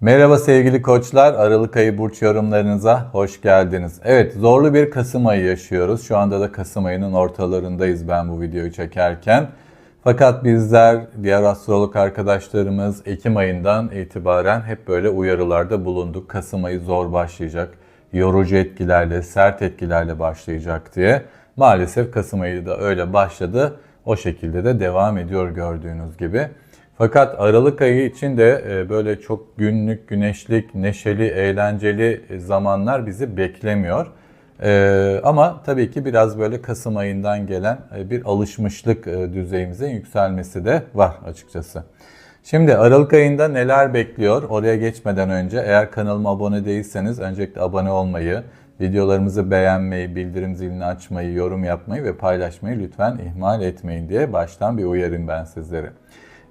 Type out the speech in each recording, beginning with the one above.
Merhaba sevgili koçlar, Aralık ayı burç yorumlarınıza hoş geldiniz. Evet, zorlu bir Kasım ayı yaşıyoruz. Şu anda da Kasım ayının ortalarındayız ben bu videoyu çekerken. Fakat bizler, diğer astrolog arkadaşlarımız Ekim ayından itibaren hep böyle uyarılarda bulunduk. Kasım ayı zor başlayacak, yorucu etkilerle, sert etkilerle başlayacak diye. Maalesef Kasım ayı da öyle başladı. O şekilde de devam ediyor gördüğünüz gibi. Fakat Aralık ayı için de e, böyle çok günlük, güneşlik, neşeli, eğlenceli zamanlar bizi beklemiyor. E, ama tabii ki biraz böyle Kasım ayından gelen e, bir alışmışlık düzeyimizin yükselmesi de var açıkçası. Şimdi Aralık ayında neler bekliyor? Oraya geçmeden önce eğer kanalıma abone değilseniz öncelikle abone olmayı, videolarımızı beğenmeyi, bildirim zilini açmayı, yorum yapmayı ve paylaşmayı lütfen ihmal etmeyin diye baştan bir uyarayım ben sizlere.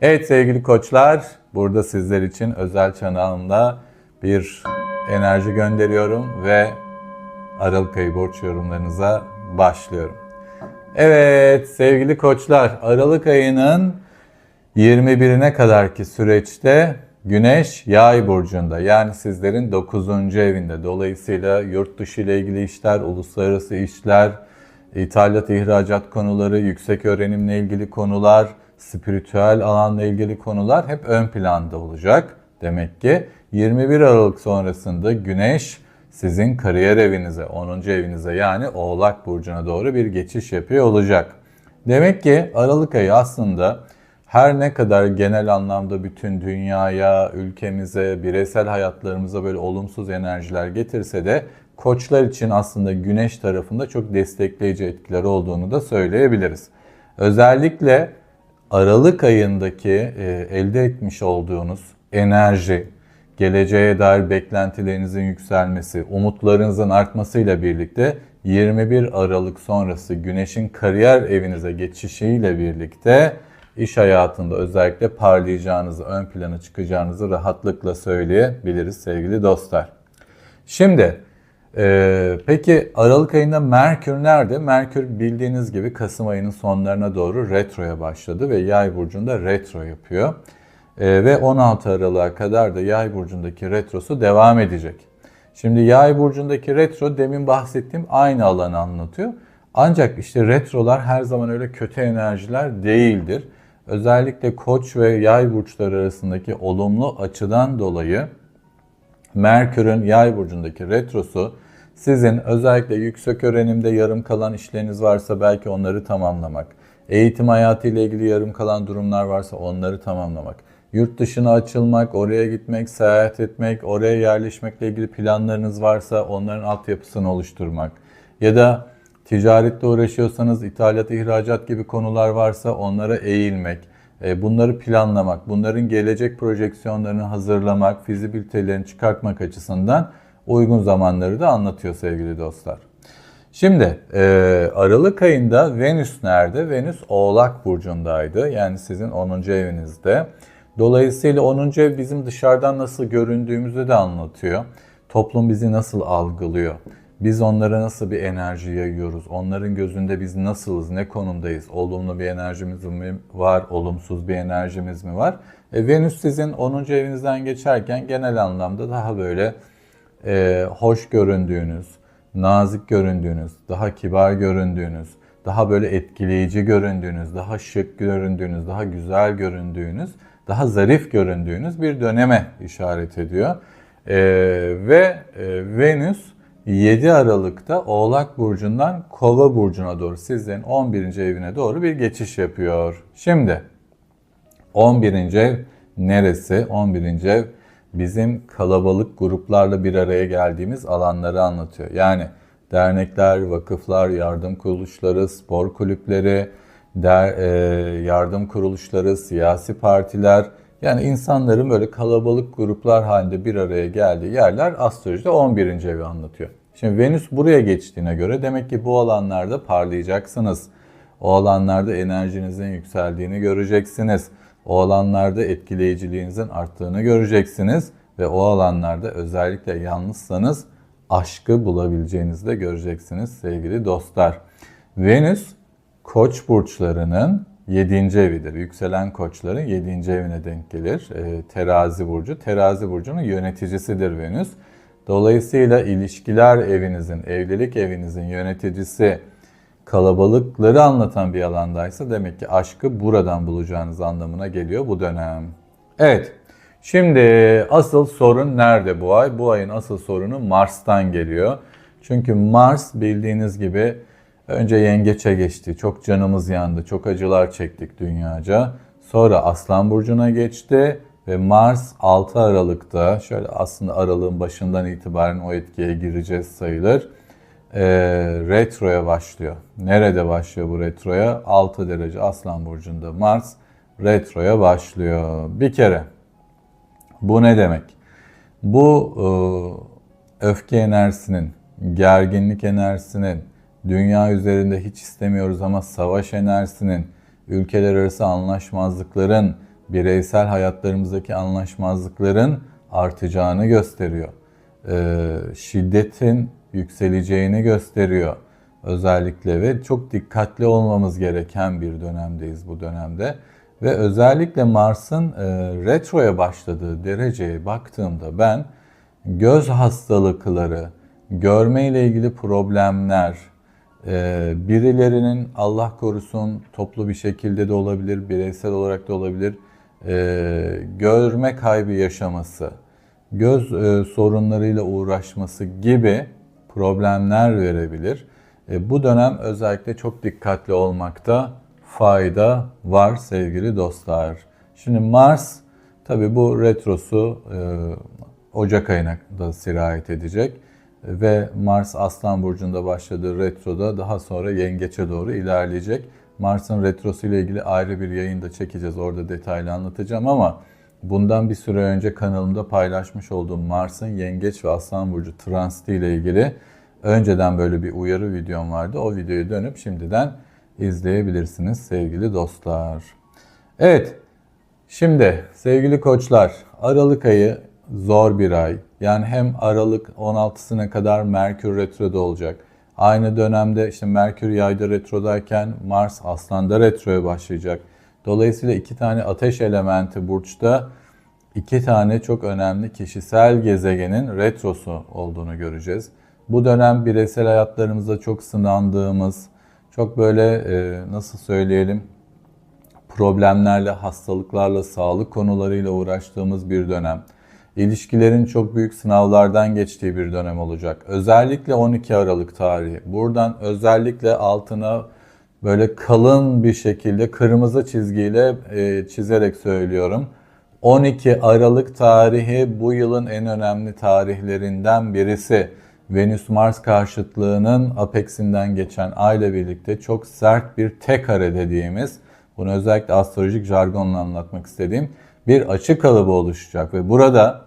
Evet sevgili koçlar, burada sizler için özel çanağımda bir enerji gönderiyorum ve Aralık ayı borç yorumlarınıza başlıyorum. Evet sevgili koçlar, Aralık ayının 21'ine kadarki süreçte Güneş Yay burcunda yani sizlerin 9. evinde. Dolayısıyla yurt dışı ile ilgili işler, uluslararası işler, ithalat ihracat konuları, yüksek öğrenimle ilgili konular, spiritüel alanla ilgili konular hep ön planda olacak. Demek ki 21 Aralık sonrasında Güneş sizin kariyer evinize, 10. evinize yani Oğlak Burcu'na doğru bir geçiş yapıyor olacak. Demek ki Aralık ayı aslında her ne kadar genel anlamda bütün dünyaya, ülkemize, bireysel hayatlarımıza böyle olumsuz enerjiler getirse de koçlar için aslında güneş tarafında çok destekleyici etkileri olduğunu da söyleyebiliriz. Özellikle Aralık ayındaki e, elde etmiş olduğunuz enerji, geleceğe dair beklentilerinizin yükselmesi, umutlarınızın artmasıyla birlikte 21 Aralık sonrası Güneş'in kariyer evinize geçişiyle birlikte iş hayatında özellikle parlayacağınızı, ön plana çıkacağınızı rahatlıkla söyleyebiliriz sevgili dostlar. Şimdi ee, peki Aralık ayında Merkür nerede? Merkür bildiğiniz gibi Kasım ayının sonlarına doğru retroya başladı ve Yay burcunda retro yapıyor. Ee, ve 16 Aralık'a kadar da Yay burcundaki retrosu devam edecek. Şimdi Yay burcundaki retro demin bahsettiğim aynı alanı anlatıyor. Ancak işte retrolar her zaman öyle kötü enerjiler değildir. Özellikle Koç ve Yay burçları arasındaki olumlu açıdan dolayı Merkür'ün Yay burcundaki retrosu sizin özellikle yüksek öğrenimde yarım kalan işleriniz varsa belki onları tamamlamak, eğitim hayatı ile ilgili yarım kalan durumlar varsa onları tamamlamak, yurt dışına açılmak, oraya gitmek, seyahat etmek, oraya yerleşmekle ilgili planlarınız varsa onların altyapısını oluşturmak. Ya da ticaretle uğraşıyorsanız ithalat, ihracat gibi konular varsa onlara eğilmek, e, bunları planlamak, bunların gelecek projeksiyonlarını hazırlamak, fizibilitelerini çıkartmak açısından uygun zamanları da anlatıyor sevgili dostlar. Şimdi e, Aralık ayında Venüs nerede? Venüs Oğlak Burcu'ndaydı. Yani sizin 10. evinizde. Dolayısıyla 10. ev bizim dışarıdan nasıl göründüğümüzü de anlatıyor. Toplum bizi nasıl algılıyor? Biz onlara nasıl bir enerji yayıyoruz? Onların gözünde biz nasılız? Ne konumdayız? Olumlu bir enerjimiz mi var? Olumsuz bir enerjimiz mi var? E, Venüs sizin 10. evinizden geçerken genel anlamda daha böyle e, hoş göründüğünüz, nazik göründüğünüz, daha kibar göründüğünüz, daha böyle etkileyici göründüğünüz, daha şık göründüğünüz, daha güzel göründüğünüz, daha zarif göründüğünüz bir döneme işaret ediyor. E, ve e, Venüs 7 Aralık'ta Oğlak Burcu'ndan Kova Burcu'na doğru sizlerin 11. evine doğru bir geçiş yapıyor. Şimdi 11. ev neresi? 11. ev bizim kalabalık gruplarla bir araya geldiğimiz alanları anlatıyor. Yani dernekler, vakıflar, yardım kuruluşları, spor kulüpleri, der, e, yardım kuruluşları, siyasi partiler, yani insanların böyle kalabalık gruplar halinde bir araya geldiği yerler astrolojide 11. evi anlatıyor. Şimdi Venüs buraya geçtiğine göre demek ki bu alanlarda parlayacaksınız. O alanlarda enerjinizin yükseldiğini göreceksiniz. O alanlarda etkileyiciliğinizin arttığını göreceksiniz ve o alanlarda özellikle yalnızsanız aşkı bulabileceğinizi de göreceksiniz sevgili dostlar. Venüs Koç burçlarının 7. evidir. Yükselen koçların 7. evine denk gelir. E, terazi burcu. Terazi burcunun yöneticisidir Venüs. Dolayısıyla ilişkiler evinizin, evlilik evinizin yöneticisi kalabalıkları anlatan bir alandaysa demek ki aşkı buradan bulacağınız anlamına geliyor bu dönem. Evet. Şimdi asıl sorun nerede bu ay? Bu ayın asıl sorunu Mars'tan geliyor. Çünkü Mars bildiğiniz gibi önce yengeçe geçti. Çok canımız yandı. Çok acılar çektik dünyaca. Sonra Aslan Burcu'na geçti ve Mars 6 Aralık'ta şöyle aslında aralığın başından itibaren o etkiye gireceğiz sayılır. E, retroya başlıyor. Nerede başlıyor bu retroya? 6 derece Aslan Burcu'nda Mars retroya başlıyor. Bir kere bu ne demek? Bu e, öfke enerjisinin, gerginlik enerjisinin, dünya üzerinde hiç istemiyoruz ama savaş enerjisinin, ülkeler arası anlaşmazlıkların, bireysel hayatlarımızdaki anlaşmazlıkların artacağını gösteriyor. E, şiddetin yükseleceğini gösteriyor özellikle ve çok dikkatli olmamız gereken bir dönemdeyiz bu dönemde. Ve özellikle Mars'ın e, retroya başladığı dereceye baktığımda ben göz hastalıkları, görme ile ilgili problemler, e, birilerinin Allah korusun toplu bir şekilde de olabilir, bireysel olarak da olabilir, e, görme kaybı yaşaması, göz e, sorunlarıyla uğraşması gibi problemler verebilir. E, bu dönem özellikle çok dikkatli olmakta fayda var sevgili dostlar. Şimdi Mars tabi bu retrosu e, Ocak ayına da sirayet edecek ve Mars Aslan Burcu'nda başladığı retroda daha sonra Yengeç'e doğru ilerleyecek. Mars'ın retrosu ile ilgili ayrı bir yayın da çekeceğiz. Orada detaylı anlatacağım ama bundan bir süre önce kanalımda paylaşmış olduğum Mars'ın Yengeç ve Aslan Burcu transiti ile ilgili önceden böyle bir uyarı videom vardı. O videoyu dönüp şimdiden izleyebilirsiniz sevgili dostlar. Evet, şimdi sevgili koçlar, Aralık ayı zor bir ay. Yani hem Aralık 16'sına kadar Merkür Retro'da olacak. Aynı dönemde işte Merkür yayda retrodayken Mars aslanda retroya başlayacak. Dolayısıyla iki tane ateş elementi burçta iki tane çok önemli kişisel gezegenin retrosu olduğunu göreceğiz. Bu dönem bireysel hayatlarımızda çok sınandığımız, çok böyle e, nasıl söyleyelim problemlerle, hastalıklarla, sağlık konularıyla uğraştığımız bir dönem. İlişkilerin çok büyük sınavlardan geçtiği bir dönem olacak. Özellikle 12 Aralık tarihi. Buradan özellikle altına böyle kalın bir şekilde kırmızı çizgiyle e, çizerek söylüyorum. 12 Aralık tarihi bu yılın en önemli tarihlerinden birisi. Venüs-Mars karşıtlığının apeksinden geçen ay ile birlikte çok sert bir T kare dediğimiz, bunu özellikle astrolojik jargonla anlatmak istediğim bir açı kalıbı oluşacak ve burada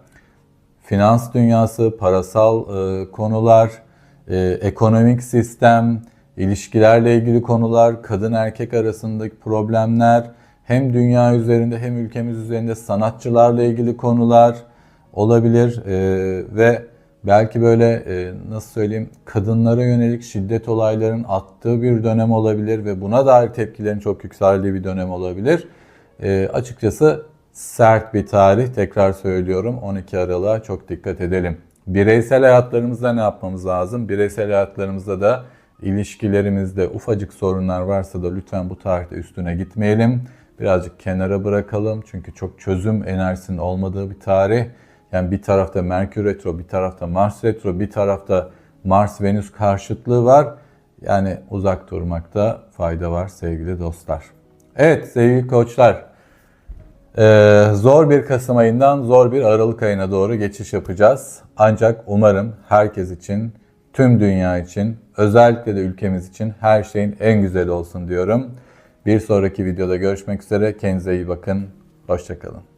finans dünyası, parasal e, konular, e, ekonomik sistem, ilişkilerle ilgili konular, kadın erkek arasındaki problemler, hem dünya üzerinde hem ülkemiz üzerinde sanatçılarla ilgili konular olabilir e, ve belki böyle e, nasıl söyleyeyim kadınlara yönelik şiddet olaylarının attığı bir dönem olabilir ve buna dair tepkilerin çok yükseldiği bir dönem olabilir. E, açıkçası sert bir tarih tekrar söylüyorum 12 Aralık'a çok dikkat edelim. Bireysel hayatlarımızda ne yapmamız lazım? Bireysel hayatlarımızda da ilişkilerimizde ufacık sorunlar varsa da lütfen bu tarihte üstüne gitmeyelim. Birazcık kenara bırakalım çünkü çok çözüm enerjisinin olmadığı bir tarih. Yani bir tarafta Merkür Retro, bir tarafta Mars Retro, bir tarafta Mars-Venüs karşıtlığı var. Yani uzak durmakta fayda var sevgili dostlar. Evet sevgili koçlar. Ee, zor bir Kasım ayından zor bir Aralık ayına doğru geçiş yapacağız. Ancak umarım herkes için, tüm dünya için, özellikle de ülkemiz için her şeyin en güzeli olsun diyorum. Bir sonraki videoda görüşmek üzere. Kendinize iyi bakın. Hoşçakalın.